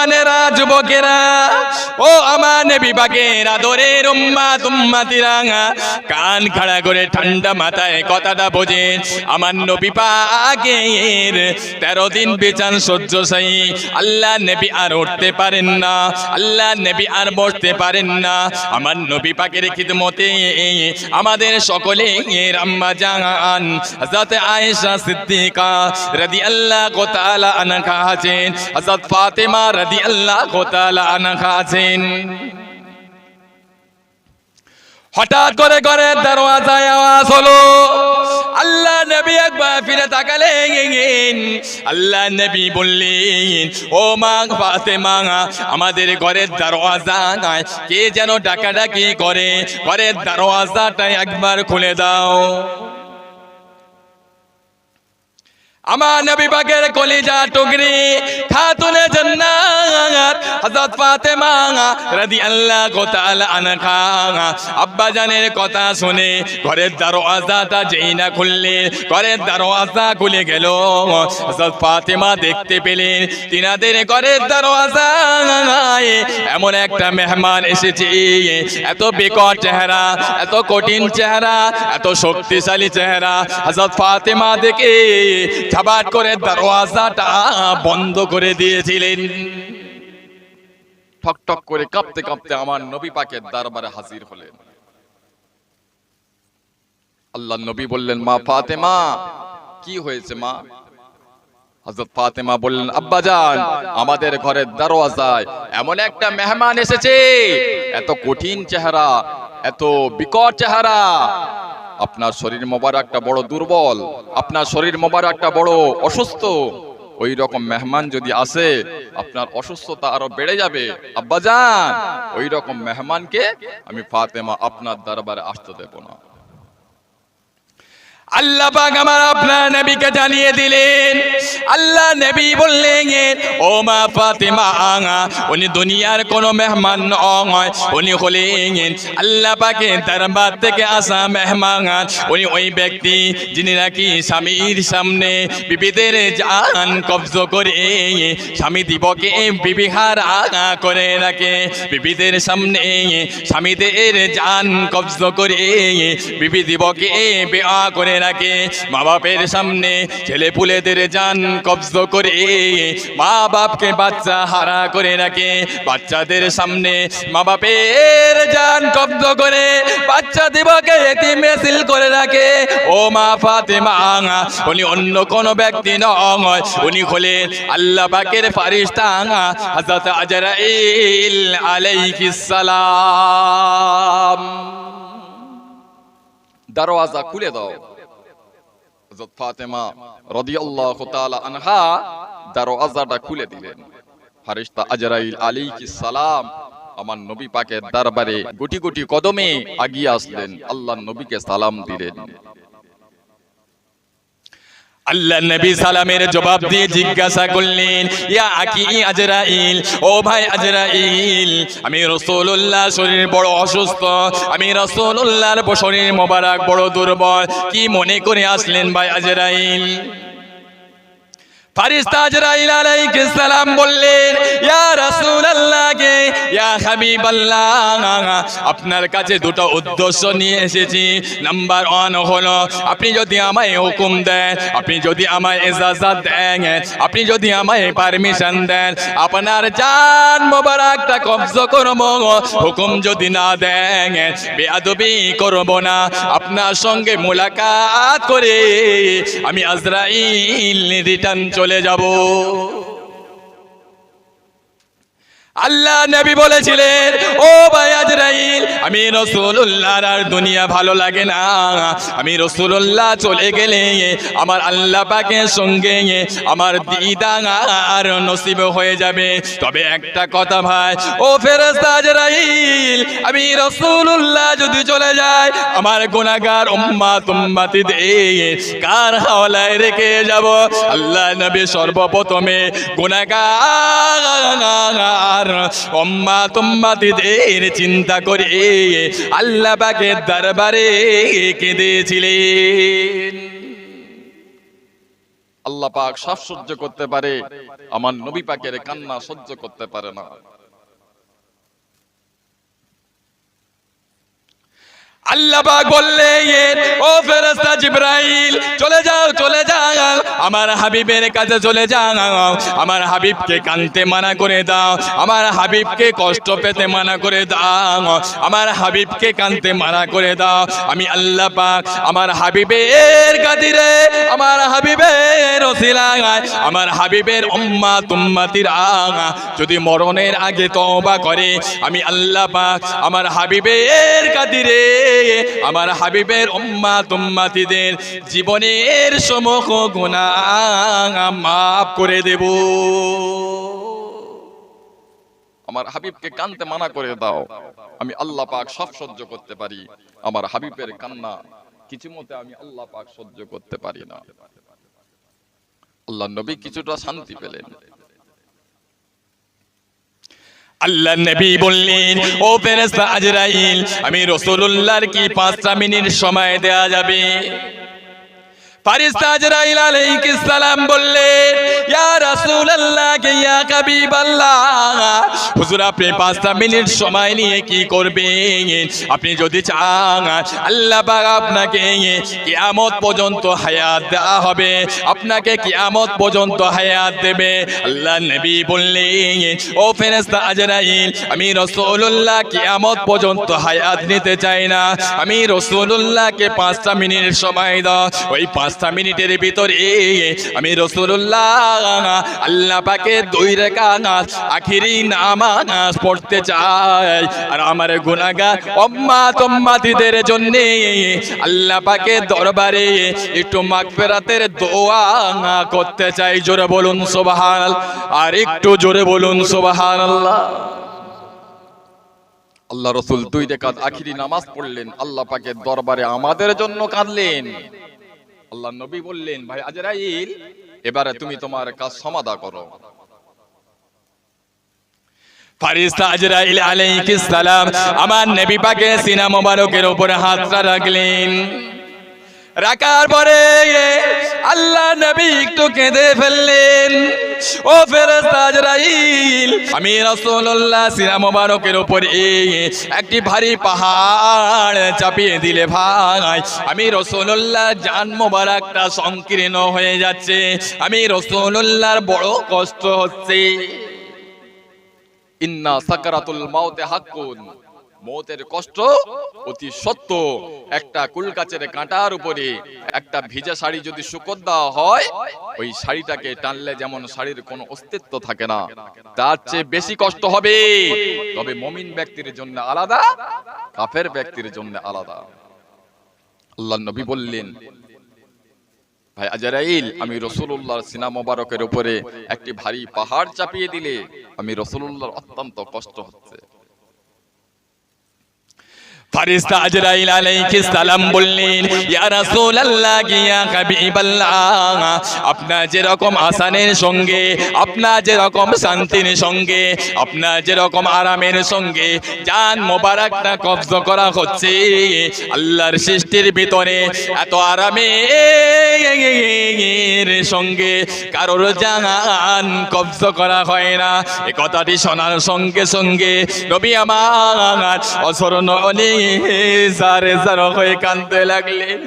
জওয়ানেরা যুবকেরা ও আমার নবী পাকের আদরের উম্মা তুম্মাতিরা কান খাড়া করে ঠান্ডা মাথায় কথাটা বোঝে। আমার নবী পাকের তেরো দিন বেচান সহ্য সাই। আল্লাহ নবী আর উঠতে পারেন না, আল্লাহ নবী আর বসতে পারেন না। আমার নবী পাকের খিদমতে আমাদের সকলে আম্মা জান, হযরত আয়েশা সিদ্দিকা রাদিয়াল্লাহু তাআলা আনহা আছেন। হযরত ফাতেমা রাদিয়াল্লাহু তাআলা আনহা আছেন হঠাৎ করে করে দরওয়াজায় আওয়াজ হলো, আল্লাহ নবী একবার ফিরে তাকালেন। আল্লাহ নবী বললেন, ও মা ফাতেমা, আমাদের ঘরের দরওয়াজা নাই কে যেন ডাকাডাকি করে? ঘরের দরওয়াজাটা একবার খুলে দাও। আমার নবী পাকের কলিজা টুকরি খাতুনে জান্নাত, হযরত ফাতেমা রাদিয়াল্লাহু তাআলা আনহা। আব্বা জানের কথা শুনে ঘরের দরওয়াজাটা যেই না খুললে, ঘরের দরওয়াজা খুলে গেল। হযরত ফাতেমা দেখতে পেলেন, তিনাদের ঘরের দরওয়াজায় এমন একটা মেহমান এসেছে। এত বেকট চেহারা, এত কঠিন চেহারা, এত শক্তিশালী চেহারা। হযরত ফাতেমা দেখে ঝাবাট করে দরওয়াজাটা বন্ধ করে দিয়েছিলেন। ঠক ঠক করে কাঁপতে কাঁপতে আমার নবী পাকের দরবারে হাজির হলেন। আল্লাহ নবী বললেন, মা ফাতেমা, কি হয়েছে মা? হযরত ফাতেমা বললেন আব্বাজান আমাদের ঘরের দরওয়াজায় এমন একটা মেহমান এসেছে। এত কঠিন চেহারা, এত বিকট চেহারা আপনার শরীর মোবারকটা বড় দুর্বল, আপনার শরীর মোবারকটা বড় অসুস্থ। ওই রকম মেহমান যদি আসে, আপনার অসুস্থতা আরও বেড়ে যাবে। আব্বাজান ওই রকম মেহমানকে আমি ফাতেমা আপনার দরবারে আসতে দেব না। আল্লাহ পাক আমার আপনার নবীকে জানিয়ে দিলেন। আল্লাহ নবী বললেন ও মা ফাতেমা, আঙা, উনি দুনিয়ার কোন মেহমান নয়। উনি হলেন আল্লাহ পাকে দরবার থেকে আসা মেহমান। উনি ওই ব্যক্তি যিনি নাকি স্বামীর সামনে বিবিদের জান কবজ করে, স্বামী দিবকে বিবিহার আগা করে রাখে। বিবিদের সামনে স্বামীদের জান কবজ করে, বিবি দিবকে বেয়া করে রাখে মা বাপের সামনে ছেলে পুলেদের জান কবজ করে। মা বাপকে বাচ্চা হারা করে রাখে বাচ্চাদের সামনে মা বাপের জান কবজ করে। বাচ্চা দিবকে এটি মেসিল করে রাখে। ও মা ফাতেমা, উনি অন্য কোন ব্যক্তি নয়। উনি হলেন আল্লাহ পাকের ফারিস্তা হযরত আজরাইল আলাইহিস সালাম। দরওয়াজা খুলে দাও। হযরত আনহা খুলে দিলেন। আজরাইল সালাম আমার নবী দরবারে গুটি গুটি কদমে আগিয়ে আসলেন। আল্লাহর নবীকে সালাম দিলেন। আল্লাহ নবী সালামের জবাব দিয়ে জিজ্ঞাসা করলেন, ইয়া আকি আজরাইল, ও ভাই আজরাইল, আমি রাসূলুল্লাহ শরীর বড় অসুস্থ, আমি রাসূলুল্লাহর শরীর মোবারক বড় দুর্বল, কি মনে করে আসলেন ভাই আজরাইল? সালাম বললেন কে আপনার কাছে দুটো উদ্দেশ্য নিয়ে এসেছি। নাম্বার ওয়ান হলো, আপনি যদি আমায় হুকুম দেন, আপনি যদি আমায় ইজাজত দেন, আপনি যদি আমায় পারমিশন দেন, আপনার জান মোবারকটা কবজ করব, হুকুম যদি না দেন, বেয়াদবি করব না। আপনার সঙ্গে মোলাকাত করে আমি আজরাইল রিটার্ন চলে যাব। আল্লাহ নবী বলেছিলেন, ও ভাই আজরাইল, আমি রসুল্লাহর আর দুনিয়া ভালো লাগে না। আমি রসুল্লাহ চলে গেলে আমার আল্লাহ পাকের সঙ্গে আমার দিদান আর নসিব হয়ে যাবে। তবে একটা কথা ভাই, ও ফেরেস্তা আজরাইল, আমি রসুল্লাহ যদি চলে যায় আমার গুনাহগার উম্মা তুম্মাতি দে কার হাওলায় রেখে যাব? আল্লাহ নবী সর্বপ্রথমে গুনাহগার তুম্মাতিদের চিন্তা করে আল্লাহ পাকের দরবারে কেঁদেছিলেন। আল্লাহ পাক সব সহ্য করতে পারে, আমার নবী পাকের কান্না সহ্য করতে পারে না। আল্লাহ বললেন ও জিবরাইল, চলে যাও চলে যাও। আমার হাবিবের কাছে চলে যাও। আমার হাবিবকে কানতে মানা করে দাও। আমার হাবিবকে কষ্ট পেতে মানা করে দাও। আমার হাবিবকে কানতে মানা করে দাও। আমি আল্লাহ পাক আমার হাবিবের গাদিরে আমার হাবিবের আমার হাবিবের উম্মা যদি মরণের আগে তওবা করে, আমি আল্লাহ পাক আমার হাবিবের গাদিরে আমার হাবিবের উম্মা তুম্মাতিদের জীবনের সমস্ত গুনাহ মাফ করে দেব। আমার হাবিবকে কানতে মানা করে দাও। আমি আল্লাহ পাক সব সহ্য করতে পারি। আমার হাবিবের কান্না কিছু মতে আমি আল্লাহ পাক সহ্য করতে পারি না। আল্লাহ নবী কিছুটা শান্তি পেলেন। আল্লাহ নবী বললেন ও ফেরেস্তা আজরাইল আমি রাসূলুল্লাহর কি পাঁচটা মিনিট সময় দেয়া যাবে? আপনি যদি চান, আল্লাহ আপনাকে কিয়ামত পর্যন্ত হায়াত দেওয়া হবে। আপনাকে কিয়ামত পর্যন্ত হায়াত দেবে। আল্লাহ নবী বললেন, ও ফেরেশতা আজরাইল, আমি রাসূলুল্লাহ কিয়ামত পর্যন্ত হায়াত নিতে চাই না। আমি রাসূলুল্লাহকে পাঁচটা মিনিট সময় দাও। ওই পাঁচটা মিনিটের ভিতরে আমি রসুল্লাহ আল্লাহ পাকে দুই রেখা নাচ আখিরি নামাজ পড়তে চাই। আর আমার গুনাগা অম্মা তম্মাতিদের জন্য আল্লাহ পাকে দরবারে একটু মাগফিরাতের দোয়া করতে চাই। জোরে বলুন সুবহান আর একটু জোরে বলুন সুবহানাল্লাহ। আল্লাহ আল্লাহ রসুল দুই রেখাত আখিরি নামাজ পড়লেন। আল্লাহ পাকের দরবারে আমাদের জন্য কাঁদলেন। আল্লাহ নবী বললেন, ভাই আজরাইল, এবারে তুমি তোমার কাজ সমাধা করো। আমার নবী পাকে সিনা মোবারকের উপরে হাতটা রাখলেন। রাখার পরে আল্লাহ নবী একটু কেঁদে ফেললেন। ও ফেরেশতা আজরাইল, আমি রাসূলুল্লাহ সিনা মোবারকের উপরে একটি ভারী পাহাড় চাপিয়ে দিলে ভাই। আমি রাসূলুল্লাহ জান মোবারকটা সংকীর্ণ হয়ে যাচ্ছে। আমি রাসূলুল্লাহর বড় কষ্ট হচ্ছে। ইন্না সাকারাতুল মাউতে হাক্কুন। মৌতের কষ্ট অতি সত্য। একটা কুলকাচের কাঁটার উপরে একটা ভিজা শাড়ি যদি শুকর দেওয়া হয়, ওই শাড়িটাকে টানলে যেমন শাড়ির কোনো অস্তিত্ব থাকে না। তার চেয়ে বেশি কষ্ট হবে। তবে মমিন ব্যক্তির জন্য আলাদা, কাফের ব্যক্তির জন্য আলাদা। আল্লাহ নবী বললেন, ভাই আজারাইল, আমি রসুল্লাহর সিনা মোবারকের উপরে একটি ভারী পাহাড় চাপিয়ে দিলে, আমি রসুল্লাহর অত্যন্ত কষ্ট হচ্ছে। ফারিস্তা আজরাইল আলাইহিস সালাম বললেন, ইয়া রাসূলুল্লাহ, ইয়া হাবিবাল্লাহ, আপনার যেরকম আসানের সঙ্গে, আপনার যেরকম শান্তির সঙ্গে, আপনার যেরকম আরামের সঙ্গে জান মোবারকটা কবজ করা হচ্ছে, আল্লাহর সৃষ্টির ভিতরে এত আরামের সঙ্গে কারোর জান কবজ করা হয় না। এ কথাটি শোনার সঙ্গে সঙ্গে নবী আমার অসরণ অনেক সারে সার হয়ে কানতে লাগলেন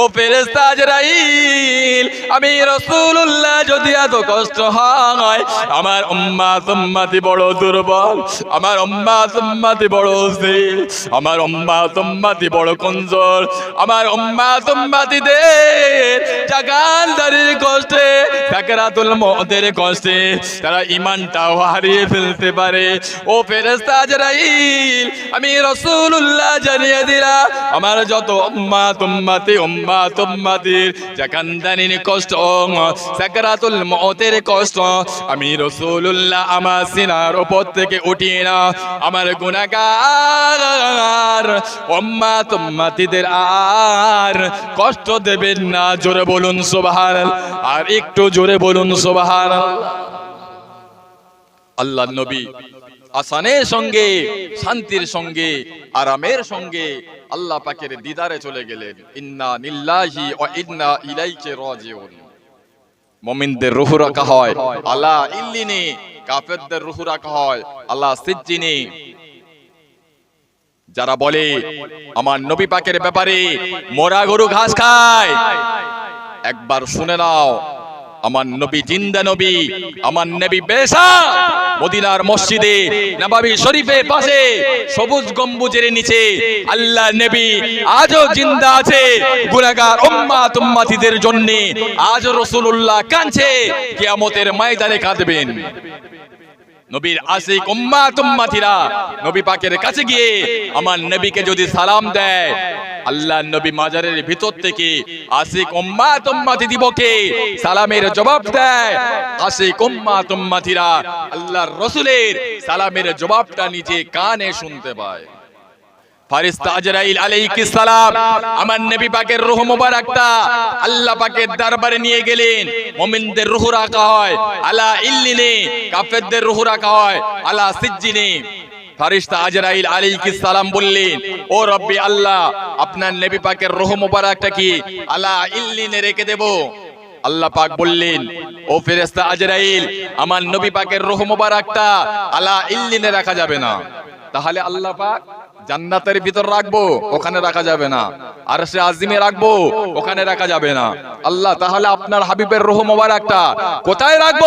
ও ফেরেস্তা আজরাইল আমি রসুল্লাহ যদি এত কষ্ট হয়, আমার উম্মা তুম্মাতি বড় দুর্বল, আমার উম্মা তুম্মাতি বড় অস্থির, আমার উম্মা তুম্মাতি বড় কঞ্জর আমার উম্মা তুম্মাতিদের জাগানদারির কষ্টে সাকরাতুল মতের কষ্টে তারা ইমানটাও হারিয়ে ফেলতে পারে। ও ফেরেস্তা আজরাইল আমি রসুল্লাহ জানিয়ে দিলা। আমার যত উম্মা, তুম্মাতি, উম্মা, তুম্মাতির জাকান্দানির কষ্ট, সাকরাতুল মতের কষ্ট, আমি রসুল্লাহ আমার সিনার উপর থেকে উঠিয়ে না। আমার গুনাগার উম্মা, তুম্মাতিদের আর কষ্ট দেবেন না। জোরে বলুন সুবহান আর একটু জোরে বলুন সুবহান আল্লাহ নবী আসানের সঙ্গে, শান্তির সঙ্গে, আরামের সঙ্গে আল্লাহ পাকের দিদারে চলে গেলেন। ইন্না নিল্লাহি ওয়া ইন্না ইলাইহি রাজিউন। মমিনদের রুহু রাখা হয় আল্লাহ ইল্লিনি, কাফেরদের রুহু রাখা হয় আল্লাহ সিজ্জিনি। যারা বলে, আমার নবী পাকের ব্যাপারে মোরা গরু ঘাস খায়, একবার শুনে নাও আমার নবী জিন্দা নবী আমার নবী বেসা মদিনার মসজিদে নবাবী শরীফের পাশে সবুজ গম্বুজের নিচে আল্লাহ নবী আজও জিন্দা আছে। গুনাহগার উম্মাত উম্মাতিদের জন্য আজ রাসূলুল্লাহ কাঁদছে। কিয়ামতের ময়দানে কাঁদবেন। নবীর আশিক উম্মাত উম্মাতিরা নবী পাকের কাছে গিয়ে আমার নবীকে যদি সালাম দেয় আল্লাহ নবী মাজারের ভিতর থেকে আশিক উম্মাত উম্মাতি দিবকে সালামের জবাব দেয়। আশিক উম্মাত উম্মাতিরা আল্লাহর রসুলের সালামের জবাবটা নিজে কানে শুনতে পায়। ফারিস্তা আজরাইল আলাইহিস সালাম আমার নবী পাকের রূহ মুবারকটা আল্লাহ পাকের দরবারে নিয়ে গেলেন। মুমিনদের রূহ রাখা হয়। আলা ইল্লিনে কাফেরদের রূহ রাখা হয়। আলা সিজ্জিনে। ফারিস্তা আজরাইল আলাইহিস সালাম বললেন ও রব্বি আল্লাহ আপনার নবী পাকের রূহ মুবারকটা কি আলা ইল্লিনে রেখে দেব? আল্লাহ পাক বললেন ও ফেরেশতা আজরাইল আমার নবী পাকের রূহ মুবারকটা আলা ইল্লিনে রাখা যাবে না। তাহলে আল্লাহ পাক জান্নাতের ভিতর রাখব, ওখানে রাখা যাবে না। আর সে আজিমে রাখব, ওখানে রাখা যাবে না। আল্লাহ, তাহলে আপনার হাবিবের রোহ মোবারকটা কোথায় রাখব?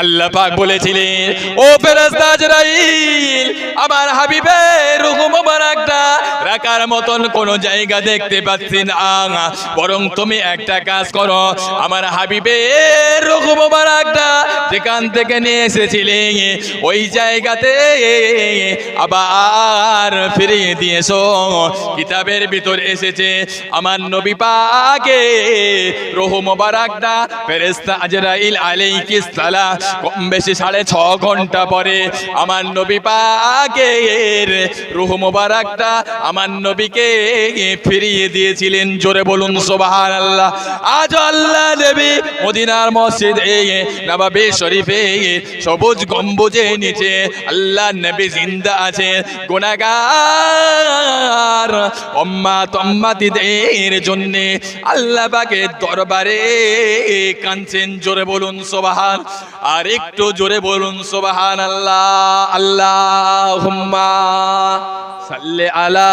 আল্লাহ পাক বলেছিলেন, ও ফেরেশতা আজরাইল আমার হাবিবের রূহ মোবারকটা রাখার মতন কোন জায়গা দেখতে পাচ্ছি না। বরং তুমি একটা কাজ করো, আমার হাবিবের রূহ মোবারকটা যেখান থেকে নিয়ে এসেছিলে, ওই জায়গাতে আবার ফিরিয়ে দিয়েছ। কিতাবের ভিতর এসেছে, আমার নবী পাকে রূহ মোবারকটা ফেরেশতা আজরাইল আলাইহিস সালাম কম বেশি সাড়ে ছ ঘণ্টা পরে আমার নবী পাকের রুহ মোবারকটা আমার নবীকে ফিরিয়ে দিয়েছিলেন। জোরে বলুন সোবাহান আল্লাহ আজ আল্লাহ দেবী মদিনার মসজিদ নবাবে শরীফে সবুজ গম্বুজে নিচে আল্লাহ নবী জিন্দা আছে গুনাগার অম্মা তম্মাতিদের জন্যে আল্লাহ পাকের দরবারে কাঁদছেন। জোরে বলুন, সোবাহান। আর একটু জোরে বলুন সোবাহান আল্লাহ আল্লাহ হুম্মা সাল্লে আলা